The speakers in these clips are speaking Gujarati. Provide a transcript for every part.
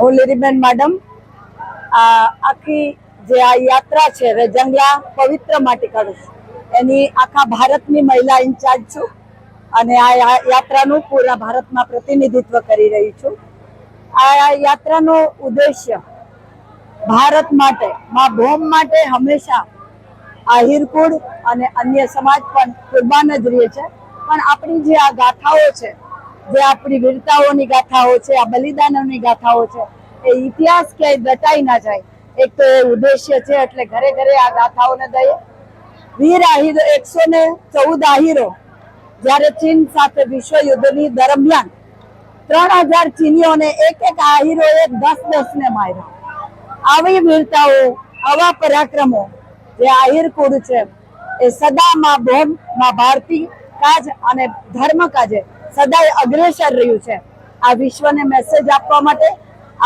હું લીરીબેન મેડમ આ આખી જે આ યાત્રા છે, રજંગલા પવિત્ર માટે કરું છું. એની આખા ભારતની મહિલા ઇન્ચાર્જ છું અને આ યાત્રાનું પૂરા ભારતમાં પ્રતિનિધિત્વ કરી રહી છું. આ યાત્રાનો ઉદ્દેશ્ય ભારત માટે, માં ભોમ માટે હંમેશા આ હિરકુડ અને અન્ય સમાજ પણ કુરબાન જ રહે છે. પણ આપણી જે આ ગાથાઓ છે, જે આપણી વીરતાઓની ગાથાઓ છે, આ બલિદાનોની ગાથાઓ છે એ ઇતિહાસ ક્યાંય દટાઈ ના જાય. એક તો એ ઉદ્દેશ્ય છે એટલે ઘરે ઘરે આ ગાથાઓને દઈએ. વીર આહિરો એકસો ને ચૌદ આહિરો, જ્યારે ચીન સાથે વિશ્વ યુદ્ધની દરમિયાન ત્રણ હજાર ચીનીઓને એક એક આહિરોએ દસ દસ ને માર્યા. આવી વીરતાઓ, આવા પરાક્રમો, જે આહિર કુળ છે, એ સદા માં ભૌમમાં ભારતી કાજ અને ધર્મ કાજે સદાય અગ્રેસર રહ્યું છે. આ વિશ્વને મેસેજ આપવા માટે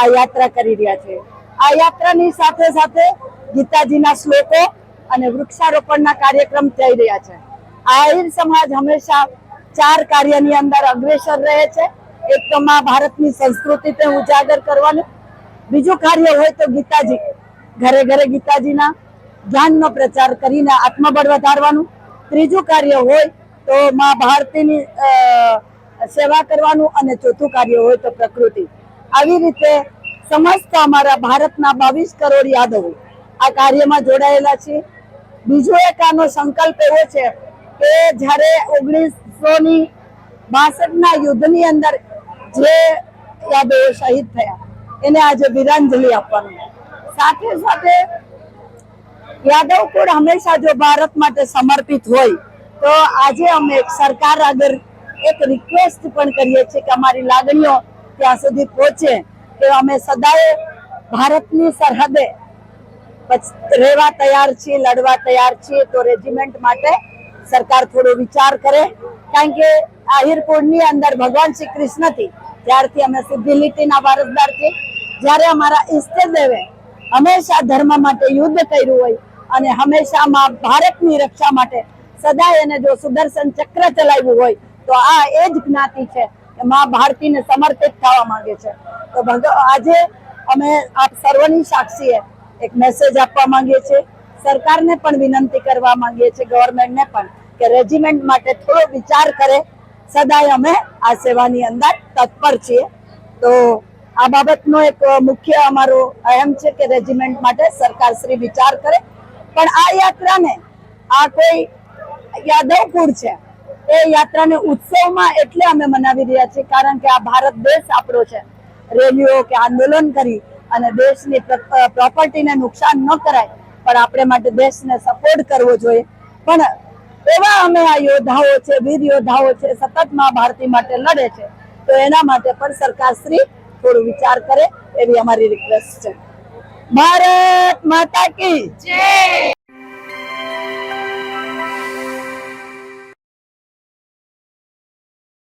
આ યાત્રા કરી રહ્યા છે. આ યાત્રાની સાથે સાથે ગીતાજીના શ્લોકો અને વૃક્ષારોપણના કાર્યક્રમ થઈ રહ્યા છે. આહિર સમાજ હંમેશા ચાર કાર્યની અંદર અગ્રેસર રહે છે. એક તો માં ભારતની સંસ્કૃતિને ઉજાગર કરવાનું. બીજું કાર્ય હોય તો ગીતાજી, ઘરે ઘરે ગીતાજીના જ્ઞાનનો પ્રચાર કરીને આત્મબળ વધારવાનું. ત્રીજું કાર્ય હોય તો માં ભારતીની સેવા કરવાનું અને ચોથું કાર્ય હોય તો પ્રકૃતિ. આવી રીતે સમસ્ત અમારા ભારતના બાવીસ કરોડ યાદવો આ કાર્યમાં જોડાયેલા છે. બીજો એક આનો સંકલ્પ એવો છે કે જ્યારે ઓગણીસો ની બાસઠના યુદ્ધની અંદર જે યાદવો શહીદ થયા, એને આજે વિરાંજલિ આપવાનું. સાથે સાથે યાદવ કુળ હંમેશા જો ભારત માટે સમર્પિત હોય, તો આજે અમે સરકાર આગળ એક રિક્વેસ્ટ પણ કરીએ છીએ કે અમારી લાગણીઓ ત્યાં સુધી પહોંચે કે અમે સદાય ભારતની સરહદે રહેવા તૈયાર છીએ, લડવા તૈયાર છીએ, તો રેજિમેન્ટ માટે સરકાર થોડો વિચાર કરે. કારણ કે આહિર અંદર ભગવાન શ્રી કૃષ્ણથી ત્યારથી અમે સિદ્ધિ લીટીના વારસદાર છીએ. જ્યારે અમારા ઈષ્ટદેવે હંમેશા ધર્મ માટે યુદ્ધ કર્યું હોય અને હંમેશા માં ભારતની રક્ષા માટે સદાય એને જો સુદર્શન ચક્ર ચલાવ્યું હોય, તો આ એ જ જ્ઞાતિ છે માં ભારતીને સમર્પિત થવા માંગે છે. તો આજે અમે આપ સર્વની સાક્ષીએ એક મેસેજ આપવા માંગીએ છીએ. સરકારને પણ વિનંતી કરવા માંગીએ છીએ ગવર્મેન્ટને પણ, કે રેજિમેન્ટ માટે થોડો વિચાર કરે. સદાય અમે આ સેવાની અંદર તત્પર છીએ. તો આ બાબતનો એક મુખ્ય અમારો અહેમ છે કે રેજિમેન્ટ માટે સરકાર શ્રી વિચાર કરે. પણ આ યાત્રાને આ કોઈ યાદવ છે. એ યાત્રાને ઉત્સવમાં એટલે અમે મનાવી રહ્યા છીએ, કારણ કે આ ભારત દેશ આપણો છે. રેલીઓ કે આંદોલન કરી અને દેશની પ્રોપર્ટીને નુકસાન ન કરાય, પણ આપણે માટે દેશને સપોર્ટ કરવો જોઈએ. પણ એવા અમે આ યોદ્ધાઓ છે, વીર યોદ્ધાઓ છે, સતત મા ભારતી માટે લડે છે, તો એના માટે પણ સરકાર શ્રી થોડું વિચાર કરે એવી અમારી રિક્વેસ્ટ છે. ભારત માતા કી